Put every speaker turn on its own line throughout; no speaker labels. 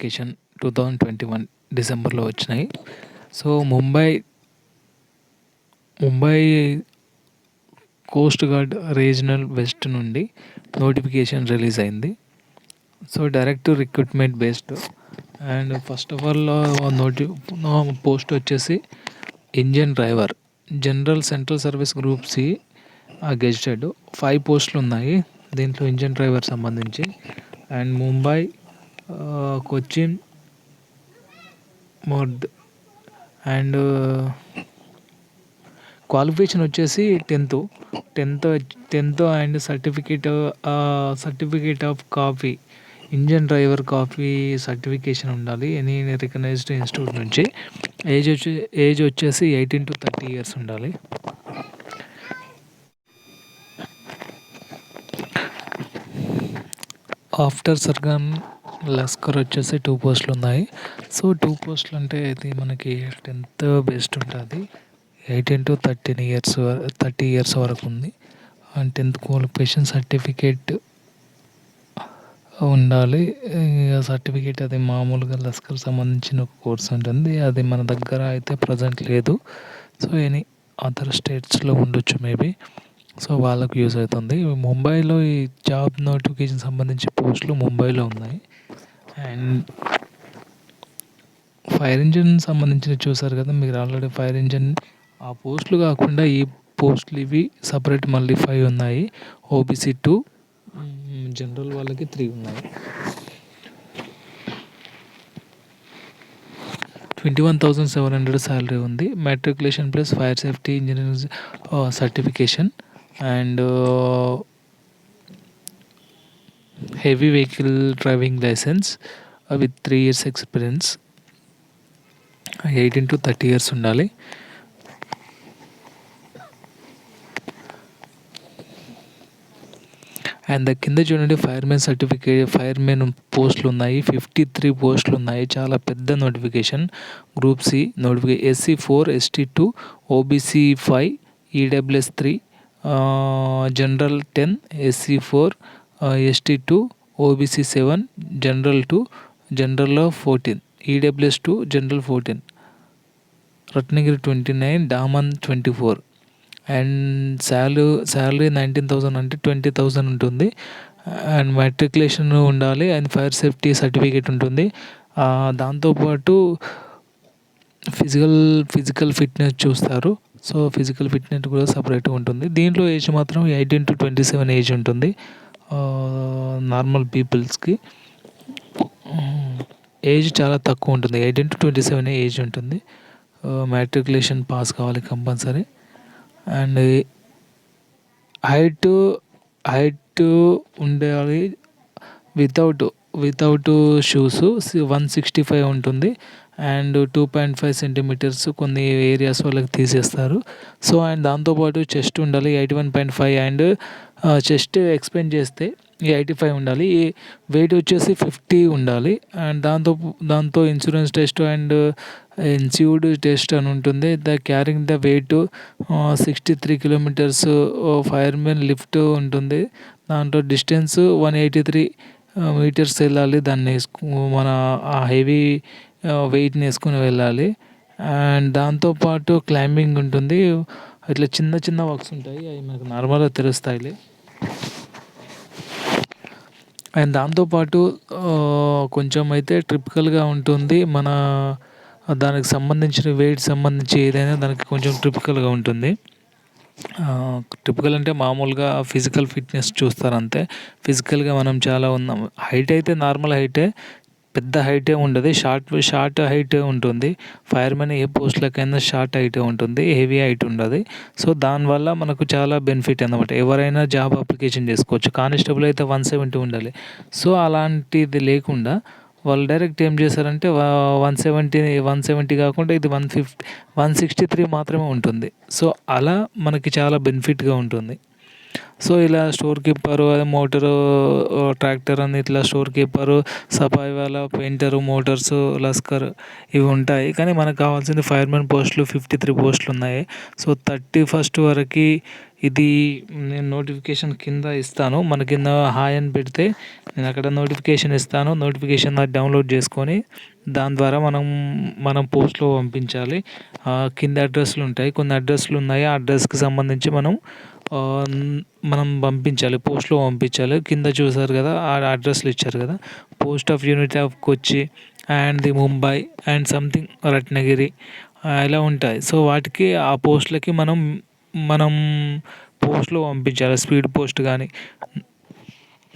Vacation two thousand twenty one డిసెంబర్లో వచ్చినాయి. So Mumbai Mumbai coast guard regional west నుండి notification release అయింది. So direct recruitment based and first of all నోటి post వచ్చేసి engine driver general central service group C gazetted five పోస్టులు ఉన్నాయి. దీంట్లో engine driver సంబంధించి. అండ్ ముంబై కొచ్చిన్ మోర్ద్ అండ్ క్వాలిఫికేషన్ వచ్చేసి tenth. Tenth tenth and certificate certificate of copy engine driver copy certification ఉండాలి any recognised institute నుంచి. ఏజ్ వచ్చి ఏజ్ వచ్చేసి ఎయిటీన్ టు థర్టీ ఇయర్స్ ఉండాలి. ఆఫ్టర్ సర్గన్ లస్కర్ వచ్చేసి టూ పోస్టులు ఉన్నాయి. సో టూ పోస్టులు అంటే ఇది మనకి టెన్త్ బెస్ట్ ఉంటుంది. Eighteen to thirteen years thirty years వరకు ఉంది. అండ్ టెన్త్ క్వాలిఫికేషన్ సర్టిఫికేట్ ఉండాలి. సర్టిఫికేట్ అది మామూలుగా లస్కర్ సంబంధించిన ఒక కోర్స్ ఉంటుంది. అది మన దగ్గర అయితే ప్రజెంట్ లేదు. సో ఎనీ అదర్ స్టేట్స్లో ఉండొచ్చు మేబీ సో వాళ్ళకు యూజ్ అవుతుంది. ముంబైలో ఈ జాబ్ నోటిఫికేషన్ సంబంధించి పోస్టులు ముంబైలో ఉన్నాయి. అండ్ ఫైర్ ఇంజిన్ సంబంధించిన చూసారు కదా మీరు ఆల్రెడీ ఫైర్ ఇంజిన్ ఆ పోస్టులు కాకుండా ఈ పోస్టులు ఇవి సపరేట్ మళ్ళీ ఫైవ్ ఉన్నాయి. ఓబీసీ టూ జనరల్ వాళ్ళకి త్రీ ఉన్నాయి. Twenty one thousand seven hundred salary ఉంది matriculation plus fire safety engineering certification and heavy vehicle driving licence with three years experience eighteen to thirty years ఉండాలి. And కింద చూడండి firemen certificate firemen పోస్టులు ఉన్నాయి fifty three పోస్టులు ఉన్నాయి చాలా పెద్ద notification group C notification SC four ST two OBC five EWS three general ten SC four ST two OBC seven general two జనరల్లో fourteen EWS two general fourteen Ratnagiri twenty nine Daman twenty four. And salary salary nineteen thousand అంటే twenty thousand ఉంటుంది. And matriculation ఉండాలి and fire safety certificate ఉంటుంది. దాంతోపాటు physical physical fitness చూస్తారు. So physical fitness కూడా సపరేట్గా ఉంటుంది. దీంట్లో ఏజ్ మాత్రం eighteen to twenty seven age ఉంటుంది. నార్మల్ పీపుల్స్కి ఏజ్ చాలా తక్కువ ఉంటుంది. Eighteen to twenty seven age ఉంటుంది. మ్యాట్రికులేషన్ పాస్ కావాలి కంపల్సరీ. అండ్ హైట్ హైట్ ఉండాలి without without shoes one sixty five ఉంటుంది. And two point five centimetres కొన్ని ఏరియాస్ వాళ్ళకి తీసేస్తారు. సో అండ్ దాంతోపాటు చెస్ట్ ఉండాలి eighty one point five and chest expand చేస్తే ఎయిటీ ఫైవ్ ఉండాలి. వెయిట్ వచ్చేసి ఫిఫ్టీ ఉండాలి. అండ్ దాంతో దాంతో ఇన్సూరెన్స్ టెస్ట్ అండ్ ఇన్సూడ్ టెస్ట్ అని ఉంటుంది. The carrying the weight sixty three kilometres firemen lift ఉంటుంది. దాంట్లో distance one eighty three metres వెళ్ళాలి. దాన్ని మన ఆ హెవీ వెయిట్ని వేసుకుని వెళ్ళాలి. అండ్ దాంతోపాటు క్లైంబింగ్ ఉంటుంది. ఇట్లా చిన్న చిన్న వర్క్స్ ఉంటాయి. అవి మనకు నార్మల్గా తెలుస్తాయి అండ్ దాంతోపాటు కొంచెం అయితే ట్రిపికల్గా ఉంటుంది. మన దానికి సంబంధించిన వెయిట్ సంబంధించి ఏదైనా దానికి కొంచెం ట్రిపికల్గా ఉంటుంది. ట్రిపికల్ అంటే మామూలుగా ఫిజికల్ ఫిట్నెస్ చూస్తారు అంతే. ఫిజికల్గా మనం చాలా ఉన్నాం. హైట్ అయితే నార్మల్ హైటే పెద్ద హైటే ఉండదు. షార్ట్ షార్ట్ హైటే ఉంటుంది. ఫైర్మెన్ ఏ పోస్ట్లకైనా షార్ట్ హైటే ఉంటుంది. హెవీ హైట్ ఉండదు. సో దానివల్ల మనకు చాలా బెనిఫిట్ అనమాట ఎవరైనా జాబ్ అప్లికేషన్ చేసుకోవచ్చు. కానిస్టేబుల్ అయితే వన్ సెవెంటీ ఉండాలి. సో అలాంటిది లేకుండా వాళ్ళు డైరెక్ట్ ఏం చేశారంటే వన్ సెవెంటీ వన్ సెవెంటీ కాకుండా ఇది one fifty one sixty three మాత్రమే ఉంటుంది. సో అలా మనకి చాలా బెనిఫిట్గా ఉంటుంది. సో ఇలా స్టోర్ కీపరు అదే మోటరు ట్రాక్టర్ అని ఇట్లా స్టోర్ కీపరు సఫాయి వాళ్ళ పెయింటరు మోటార్స్ లస్కర్ ఇవి ఉంటాయి. కానీ మనకు కావాల్సింది ఫైర్మెన్ పోస్టులు ఫిఫ్టీ త్రీ పోస్టులు ఉన్నాయి. సో థర్టీ ఫస్ట్ వరకు ఇది నేను నోటిఫికేషన్ కింద ఇస్తాను. మన కింద హాయ్ అని పెడితే నేను అక్కడ నోటిఫికేషన్ ఇస్తాను. నోటిఫికేషన్ డౌన్లోడ్ చేసుకొని దాని ద్వారా మనం మనం పోస్ట్లో పంపించాలి. కింద అడ్రస్లు ఉంటాయి. కొన్ని అడ్రస్లు ఉన్నాయి. ఆ అడ్రస్కి సంబంధించి మనం మనం పంపించాలి. పోస్ట్లో పంపించాలి. కింద చూసారు కదా ఆ అడ్రస్లు ఇచ్చారు కదా. Post of unit of Kochi and the Mumbai and something Ratnagiri ఇలా ఉంటాయి. సో వాటికి ఆ పోస్టులకి మనం మనం పోస్ట్లో పంపించాలి. స్పీడ్ పోస్ట్ కానీ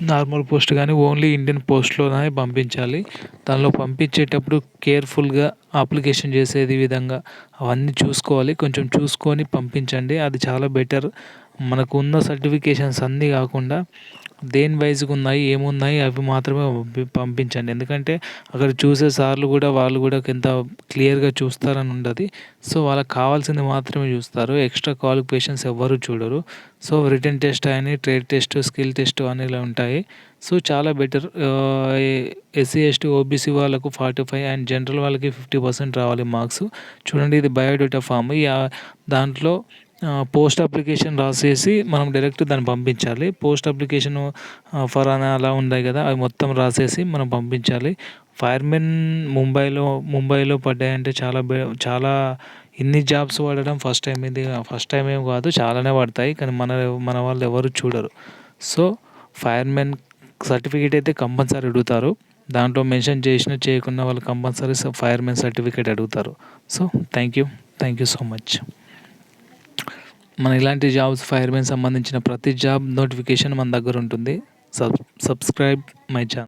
నార్మల్ పోస్ట్ కానీ ఓన్లీ ఇండియన్ పోస్ట్లోనే పంపించాలి. దానిలో పంపించేటప్పుడు కేర్ఫుల్గా అప్లికేషన్ చేసేది విధంగా అవన్నీ చూసుకోవాలి. కొంచెం చూసుకొని పంపించండి. అది చాలా బెటర్. మనకు ఉన్న సర్టిఫికేషన్స్ అన్నీ కాకుండా దేని వైజ్గా ఉన్నాయి ఏమున్నాయి అవి మాత్రమే పంపించండి. ఎందుకంటే అక్కడ చూసే సార్లు కూడా వాళ్ళు కూడా ఎంత క్లియర్గా చూస్తారని ఉండదు. సో వాళ్ళకి కావాల్సింది మాత్రమే చూస్తారు. ఎక్స్ట్రా క్వాలిఫికేషన్స్ ఎవ్వరు చూడరు. సో రిటర్న్ టెస్ట్ అని ట్రేడ్ టెస్ట్ స్కిల్ టెస్ట్ అని ఇలా ఉంటాయి. సో చాలా బెటర్ ఎస్సీ ఎస్టీ ఓబీసీ వాళ్ళకు ఫార్టీ ఫైవ్ అండ్ జనరల్ వాళ్ళకి ఫిఫ్టీ పర్సెంట్ రావాలి మార్క్స్. చూడండి ఇది బయోడేటా ఫామ్. దాంట్లో పోస్ట్ అప్లికేషన్ రాసేసి మనం డైరెక్ట్ దాన్ని పంపించాలి. పోస్ట్ అప్లికేషన్ ఫరానా అలా ఉన్నాయి కదా అవి మొత్తం రాసేసి మనం పంపించాలి. ఫైర్మెన్ ముంబైలో ముంబైలో పడ్డాయంటే చాలా చాలా ఇన్ని జాబ్స్ పడడం ఫస్ట్ టైం ఇది ఫస్ట్ టైం ఏం కాదు చాలానే పడతాయి కానీ మన మన వాళ్ళు ఎవరు చూడరు. సో ఫైర్మెన్ సర్టిఫికేట్ అయితే కంపల్సరీ అడుగుతారు. దాంట్లో మెన్షన్ చేసిన చేయకుండా వాళ్ళు కంపల్సరీ ఫైర్మెన్ సర్టిఫికేట్ అడుగుతారు. So thank you thank you so much మన ఇలాంటి జాబ్స్ ఫైర్మెన్ సంబంధించిన ప్రతి జాబ్ నోటిఫికేషన్ మన దగ్గర ఉంటుంది. Sub subscribe my channel